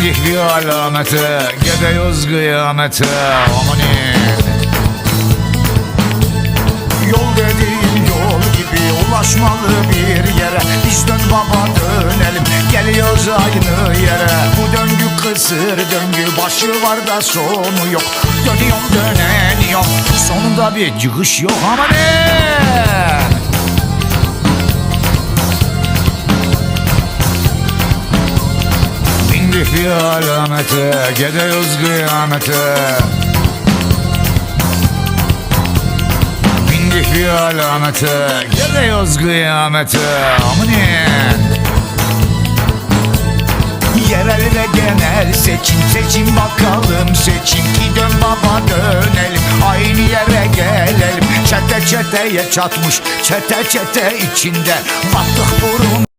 bir alamete Gidiyoruz kıyamete Amanin Yol dediğin yol gibi ulaşmalı bir yere. Biz dön baba dönelim. Geliyoruz aynı yere. Bu döngü kısır döngü başı var da sonu yok. Dönüyorum döneniyorum. Sonunda bir çıkış yok Amanin Bindik bir alamete Gidiyoruz kıyamete. Bindik bir alamete Gidiyoruz kıyamete. Amanin Yerel ve genel seçim seçim bakalım. Seçim Ki dön baba dönelim. Aynı yere gelelim. Çete çeteye çatmış çete çete içinde. Battık burun